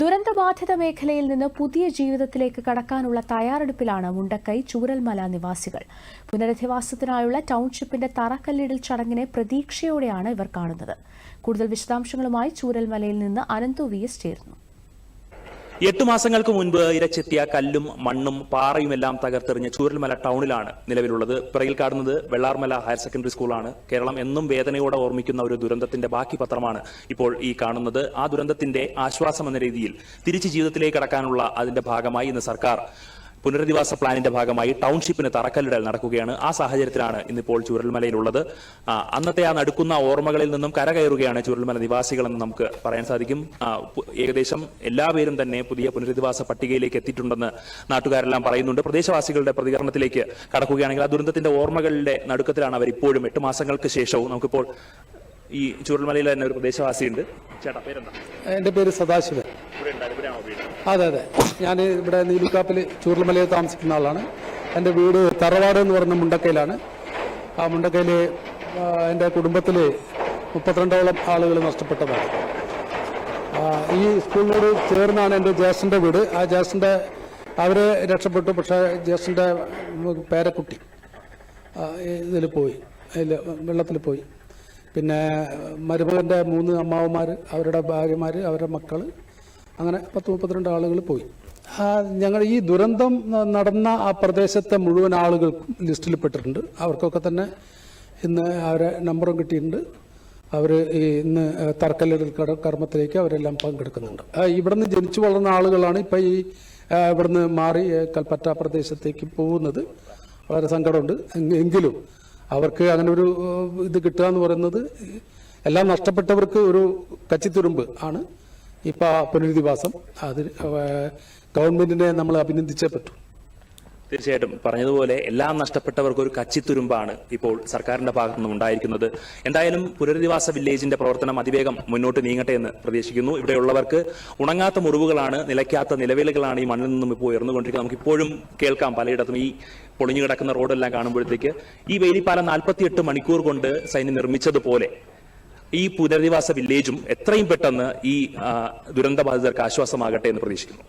ദുരന്തബാധിത മേഖലയിൽ നിന്ന് പുതിയ ജീവിതത്തിലേക്ക് കടക്കാനുള്ള തയ്യാറെടുപ്പിലാണ് മുണ്ടക്കൈ ചൂരൽമല നിവാസികൾ. പുനരധിവാസത്തിനായുള്ള ടൗൺഷിപ്പിന്റെ തറക്കല്ലിടൽ ചടങ്ങിനെ പ്രതീക്ഷയോടെയാണ് ഇവർ കാണുന്നത്. കൂടുതൽ വിശദാംശങ്ങളുമായി ചൂരൽമലയിൽ നിന്ന് അനന്തു വി എസ് ചേർന്നു എട്ട് മാസങ്ങൾക്ക് മുൻപ് ഇരച്ചെത്തിയ കല്ലും മണ്ണും പാറയുമെല്ലാം തകർത്തെറിഞ്ഞ ചൂരൽമല ടൗണിലാണ് നിലവിലുള്ളത്. പിറയിൽ കാണുന്നത് വെള്ളാർമല ഹയർ സെക്കൻഡറി സ്കൂളാണ്. കേരളം എന്നും വേദനയോടെ ഓർമ്മിക്കുന്ന ഒരു ദുരന്തത്തിന്റെ ബാക്കി പത്രമാണ് ഇപ്പോൾ ഈ കാണുന്നത്. ആ ദുരന്തത്തിന്റെ ആശ്വാസം എന്ന രീതിയിൽ തിരിച്ചു ജീവിതത്തിലേക്ക് കടക്കാനുള്ള അതിന്റെ ഭാഗമായി ഇന്ന് സർക്കാർ പുനരധിവാസ പ്ലാനിന്റെ ഭാഗമായി ടൗൺഷിപ്പിന് തറക്കല്ലിടൽ നടക്കുകയാണ്. ആ സാഹചര്യത്തിലാണ് ഇന്നിപ്പോൾ ചുരൽമലയിലുള്ളത് അന്നത്തെ ആ നടുക്കുന്ന ഓർമ്മകളിൽ നിന്നും കരകയറുകയാണ് ചുരൽമല നിവാസികളെന്ന് നമുക്ക് പറയാൻ സാധിക്കും. ഏകദേശം എല്ലാവരും തന്നെ പുതിയ പുനരധിവാസ പട്ടികയിലേക്ക് എത്തിയിട്ടുണ്ടെന്ന് നാട്ടുകാരെല്ലാം പറയുന്നുണ്ട്. പ്രദേശവാസികളുടെ പ്രതികരണത്തിലേക്ക് കടക്കുകയാണെങ്കിൽ ആ ദുരന്തത്തിന്റെ ഓർമ്മകളുടെ നടുക്കത്തിലാണ് അവർ ഇപ്പോഴും എട്ട് മാസങ്ങൾക്ക് ശേഷവും നമുക്കിപ്പോൾ ഈ ചുരൽമലയിൽ തന്നെ ഒരു പ്രദേശവാസിയുണ്ട്. ചേട്ടാ പേരെന്താ? എന്റെ പേര് സദാശിവൻ. അതെ അതെ. ഞാൻ ഇവിടെ നീലിക്കാപ്പിൽ ചൂർലമലയിൽ താമസിക്കുന്ന ആളാണ്. എന്റെ വീട് തറവാട് എന്ന് പറയുന്ന മുണ്ടക്കയിലാണ്. ആ മുണ്ടക്കയിൽ എന്റെ കുടുംബത്തിൽ മുപ്പത്തിരണ്ടോളം ആളുകൾ നഷ്ടപ്പെട്ടതാണ്. ഈ സ്കൂളിനോട് ചേർന്നാണ് എന്റെ ജ്യേഷ്ഠന്റെ വീട്. ആ ജ്യേഷ്ഠന്റെ അവർ രക്ഷപ്പെട്ടു പക്ഷേ ജ്യേഷ്ഠന്റെ പേരക്കുട്ടി ഇതിൽ പോയി അതിൽ വെള്ളത്തിൽ പോയി. പിന്നെ മരുമകന്റെ മൂന്ന് അമ്മാവന്മാർ അവരുടെ ഭാര്യമാർ അവരുടെ മക്കൾ അങ്ങനെ പത്ത് മുപ്പത്തിരണ്ട് ആളുകൾ പോയി. ഞങ്ങൾ ഈ ദുരന്തം നടന്ന ആ പ്രദേശത്തെ മുഴുവൻ ആളുകൾക്കും ലിസ്റ്റിൽ പെട്ടിട്ടുണ്ട്. അവർക്കൊക്കെ തന്നെ ഇന്ന് അവരെ നമ്പറും കിട്ടിയിട്ടുണ്ട്. അവർ ഇന്ന് തറക്കല്ലിടൽ കർമ്മത്തിലേക്ക് അവരെല്ലാം പങ്കെടുക്കുന്നുണ്ട്. ഇവിടുന്ന് ജനിച്ചു വളർന്ന ആളുകളാണ് ഇപ്പം ഈ ഇവിടുന്ന് മാറി കൽപ്പറ്റ പ്രദേശത്തേക്ക് പോകുന്നത്. വളരെ സങ്കടമുണ്ട്. എങ്കിലും അവർക്ക് അങ്ങനെ ഒരു ഇത് കിട്ടുക എന്ന് പറയുന്നത് എല്ലാം നഷ്ടപ്പെട്ടവർക്ക് ഒരു കച്ചിത്തുരുമ്പ് ആണ്. ഇപ്പം ആ പുനരധിവാസം അത് ഗവൺമെന്റിനെ നമ്മൾ അഭിനന്ദിച്ചേ പറ്റൂ. തീർച്ചയായിട്ടും പറഞ്ഞതുപോലെ എല്ലാം നഷ്ടപ്പെട്ടവർക്ക് ഒരു കച്ചിത്തുരുമ്പാണ് ഇപ്പോൾ സർക്കാരിന്റെ ഭാഗത്തു നിന്നും ഉണ്ടായിരിക്കുന്നത്. എന്തായാലും പുനരധിവാസ വില്ലേജിന്റെ പ്രവർത്തനം അതിവേഗം മുന്നോട്ട് നീങ്ങട്ടെ എന്ന് പ്രതീക്ഷിക്കുന്നു. ഇവിടെയുള്ളവർക്ക് ഉണങ്ങാത്ത മുറിവുകളാണ് നിലയ്ക്കാത്ത നിലവിലുകളാണ് ഈ മണ്ണിൽ നിന്നും ഇപ്പോൾ ഉയർന്നുകൊണ്ടിരിക്കുന്നത്. നമുക്ക് ഇപ്പോഴും കേൾക്കാം പലയിടത്തും ഈ പൊളിഞ്ഞു കിടക്കുന്ന റോഡെല്ലാം കാണുമ്പോഴത്തേക്ക്. ഈ വേലിപ്പാലം നാൽപ്പത്തിയെട്ട് മണിക്കൂർ കൊണ്ട് സൈന്യം നിർമ്മിച്ചതുപോലെ ഈ പുനരധിവാസ വില്ലേജും എത്രയും പെട്ടെന്ന് ഈ ദുരന്ത ദുരന്തബാധിതർക്ക് ആശ്വാസമാകട്ടെ എന്ന് പ്രതീക്ഷിക്കുന്നു.